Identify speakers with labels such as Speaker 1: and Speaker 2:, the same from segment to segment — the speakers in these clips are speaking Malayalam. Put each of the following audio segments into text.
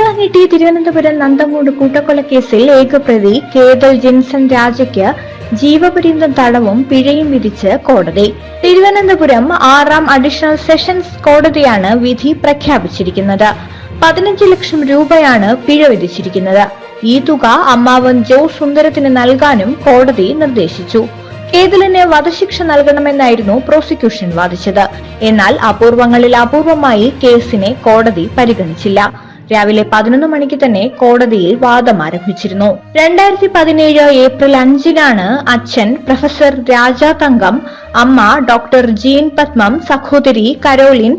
Speaker 1: നീട്ടി തിരുവനന്തപുരം നന്തമൂട് കൂട്ടക്കൊലക്കേസിൽ ഏകപ്രതി കേതൽ ജിൻസൺ രാജയ്ക്ക് ജീവപര്യന്തം തടവും പിഴയും വിധിച്ച് കോടതി. തിരുവനന്തപുരം ആറാം അഡീഷണൽ സെഷൻസ് കോടതിയാണ് വിധി പ്രഖ്യാപിച്ചിരിക്കുന്നത്. പതിനഞ്ച് ലക്ഷം രൂപയാണ് പിഴ വിധിച്ചിരിക്കുന്നത്. ഈ തുക അമ്മാവൻ ജോ സുന്ദരത്തിന് നൽകാനും കോടതി നിർദ്ദേശിച്ചു. കേതലിന് വധശിക്ഷ നൽകണമെന്നായിരുന്നു പ്രോസിക്യൂഷൻ വാദിച്ചത്. എന്നാൽ അപൂർവങ്ങളിൽ അപൂർവമായി കേസിനെ കോടതി പരിഗണിച്ചില്ല. രാവിലെ പതിനൊന്ന് മണിക്ക് തന്നെ കോടതിയിൽ വാദം ആരംഭിച്ചിരുന്നു. രണ്ടായിരത്തി പതിനേഴ് ഏപ്രിൽ അഞ്ചിനാണ് അച്ഛൻ പ്രൊഫസർ രാജ തങ്കം അമ്മ ഡോക്ടർ ജീൻ പത്മം സഹോദരി കരോലിൻ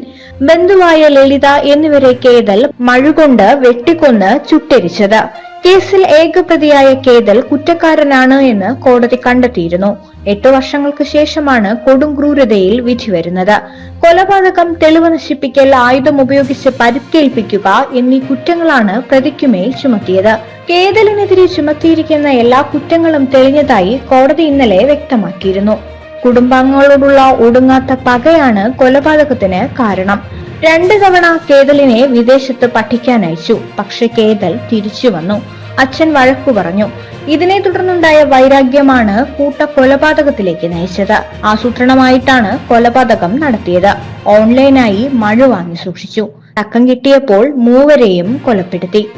Speaker 1: ബന്ധുവായ ലളിത എന്നിവരെ കേതൽ മഴുകൊണ്ട് വെട്ടിക്കൊന്ന് ചുട്ടരിച്ചത്. കേസിൽ ഏകപ്രതിയായ കേതൽ കുറ്റക്കാരനാണ് എന്ന് കോടതി കണ്ടെത്തിയിരുന്നു. എട്ടു വർഷങ്ങൾക്ക് ശേഷമാണ് കൊടും ക്രൂരതയിൽ വിധി വരുന്നത്. കൊലപാതകം തെളിവ് നശിപ്പിക്കൽ ആയുധം ഉപയോഗിച്ച് പരിക്കേൽപ്പിക്കുക എന്നീ കുറ്റങ്ങളാണ് പ്രതിക്കുമേൽ ചുമത്തിയത്. കേതലിനെതിരെ ചുമത്തിയിരിക്കുന്ന എല്ലാ കുറ്റങ്ങളും തെളിഞ്ഞതായി കോടതി ഇന്നലെ വ്യക്തമാക്കിയിരുന്നു. കുടുംബാംഗങ്ങളോടുള്ള ഒടുങ്ങാത്ത പകയാണ് കൊലപാതകത്തിന് കാരണം. രണ്ട് തവണ കേതലിനെ വിദേശത്ത് പഠിക്കാൻ അയച്ചു. പക്ഷെ കേതൽ തിരിച്ചു വന്നു. അച്ഛൻ വഴക്കു പറഞ്ഞു. ഇതിനെ തുടർന്നുണ്ടായ വൈരാഗ്യമാണ് കൂട്ട കൊലപാതകത്തിലേക്ക് നയിച്ചത്. ആസൂത്രണമായിട്ടാണ് കൊലപാതകം നടത്തിയത്. ഓൺലൈനായി മഴ വാങ്ങി സൂക്ഷിച്ചു. തക്കം കിട്ടിയപ്പോൾ മൂവരെയും കൊലപ്പെടുത്തി.